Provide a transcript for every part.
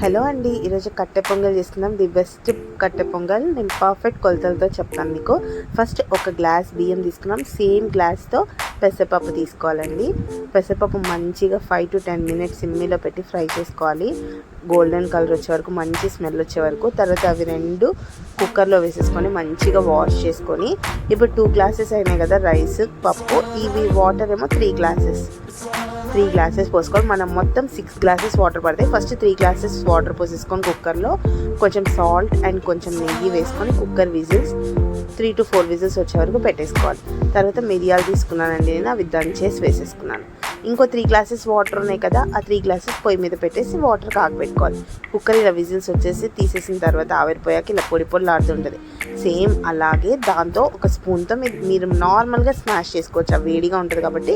Hello అండి ఈరోజు కట్టె పొంగల్ చేసుకుందాం ది బెస్ట్ కట్టె పొంగల్. నేను పర్ఫెక్ట్ కొలతలతో చెప్తాను మీకు. ఫస్ట్ ఒక గ్లాస్ బియ్యం తీసుకున్నాం. సేమ్ గ్లాస్తో పెసరపప్పు తీసుకోవాలండి. పెసరపప్పు మంచిగా ఫైవ్ టు టెన్ మినిట్స్ సిమ్మిలో పెట్టి ఫ్రై చేసుకోవాలి. గోల్డెన్ కలర్ వచ్చే వరకు మంచి స్మెల్ వచ్చే వరకు. తర్వాత అవి రెండు కుక్కర్లో వేసేసుకొని మంచిగా వాష్ చేసుకొని ఇప్పుడు టూ గ్లాసెస్ అయినాయి కదా రైస్ పప్పు. ఇవి వాటర్ ఏమో త్రీ గ్లాసెస్ త్రీ గ్లాసెస్ పోసుకోవాలి మనం మొత్తం సిక్స్ గ్లాసెస్ వాటర్ పడతాయి. ఫస్ట్ త్రీ గ్లాసెస్ వాటర్ పోసేసుకొని కుక్కర్లో కొంచెం సాల్ట్ అండ్ కొంచెం నెయ్యి వేసుకొని cooker whistles three to four whistles వచ్చే వరకు పెట్టేసుకోవాలి. తర్వాత మిరియాలు తీసుకున్నానండి నేను అవి దంచేసి వేసేసుకున్నాను. ఇంకో త్రీ గ్లాసెస్ వాటర్ ఉన్నాయి కదా ఆ త్రీ గ్లాసెస్ పొయ్యి మీద పెట్టేసి వాటర్ కాగబెట్టుకోవాలి. కుక్కర్ ఇలా విజిల్స్ వచ్చేసి తీసేసిన తర్వాత ఆవిరిపోయాక ఇలా పొడి పొడిలాడుతుంటుంది సేమ్ అలాగే దాంతో ఒక స్పూన్తో మీరు మీరు నార్మల్గా స్మాష్ చేసుకోవచ్చు. ఆ వేడిగా ఉంటుంది కాబట్టి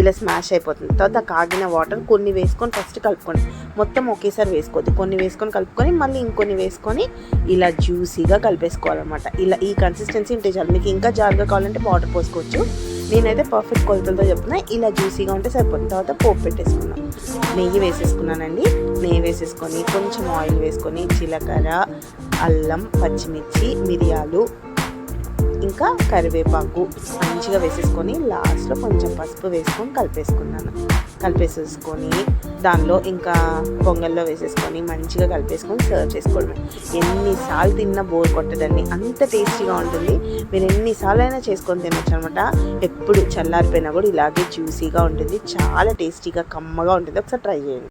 ఇలా స్మాష్ అయిపోతుంది. తర్వాత కాగిన వాటర్ కొన్ని వేసుకొని ఫస్ట్ కలుపుకోండి. మొత్తం ఒకేసారి వేసుకోవద్దు. కొన్ని వేసుకొని కలుపుకొని మళ్ళీ ఇంకొన్ని వేసుకొని ఇలా జ్యూసీగా కలిపేసుకోవాలన్నమాట. ఇలా ఈ కన్సిస్టెన్సీ ఉంటే చాలు. మీకు ఇంకా జారుగా కావాలంటే వాటర్ పోసుకోవచ్చు. నేనైతే పర్ఫెక్ట్ కొలతలతో చెప్తున్నా. ఇలా జ్యూసీగా ఉంటే సరిపోతుంది. తర్వాత పోపు పెట్టేసుకున్నాను నెయ్యి వేసేసుకున్నానండి. నెయ్యి వేసేసుకొని కొంచెం ఆయిల్ వేసుకొని జీలకర్ర అల్లం పచ్చిమిర్చి మిరియాలు ఇంకా కరివేపాకు మంచిగా వేసేసుకొని లాస్ట్లో కొంచెం పసుపు వేసుకొని కలిపేసుకున్నాను. కలిపేసేసుకొని దానిలో ఇంకా పొంగల్లో వేసేసుకొని మంచిగా కలిపేసుకొని సర్వ్ చేసుకోవడమే. ఎన్నిసార్లు తిన్నా బోర్ కొట్టదండి. అంత టేస్టీగా ఉంటుంది. మీరు ఎన్నిసార్లు అయినా చేసుకొని తినొచ్చు అనమాట ఎప్పుడు చల్లారిపోయినా కూడా ఇలాగే జ్యూసీగా ఉంటుంది. చాలా టేస్టీగా కమ్మగా ఉంటుంది. ఒకసారి ట్రై చేయండి.